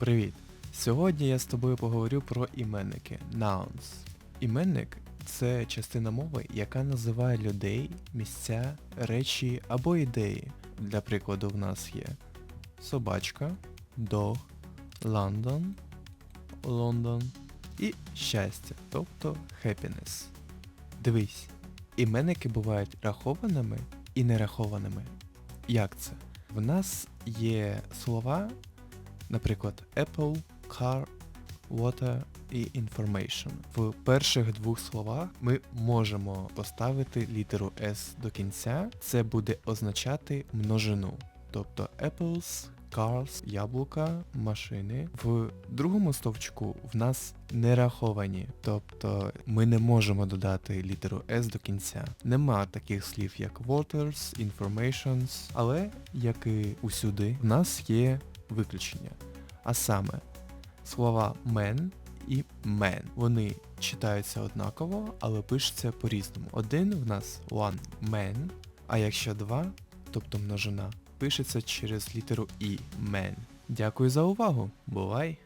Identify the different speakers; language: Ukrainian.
Speaker 1: Привіт! Сьогодні я з тобою поговорю про іменники nouns. Іменник це частина мови, яка називає людей, місця, речі або ідеї. Для прикладу в нас є собачка, dog, London, London і щастя, тобто happiness. Дивись, іменники бувають рахованими і нерахованими. Як це? В нас є слова, наприклад, Apple, Car, Water і Information. В перших двох словах ми можемо поставити літеру S до кінця. Це буде означати множину. Тобто apples, cars, яблука, машини. В другому стовпчику в нас не раховані, тобто ми не можемо додати літеру S до кінця. Нема таких слів, як waters, informations, але, як і усюди, в нас є виключення. А саме слова man і man. Вони читаються однаково, але пишуться по-різному. Один в нас one man, а якщо два, тобто множина, пишеться через літеру І man. Дякую за увагу. Бувай!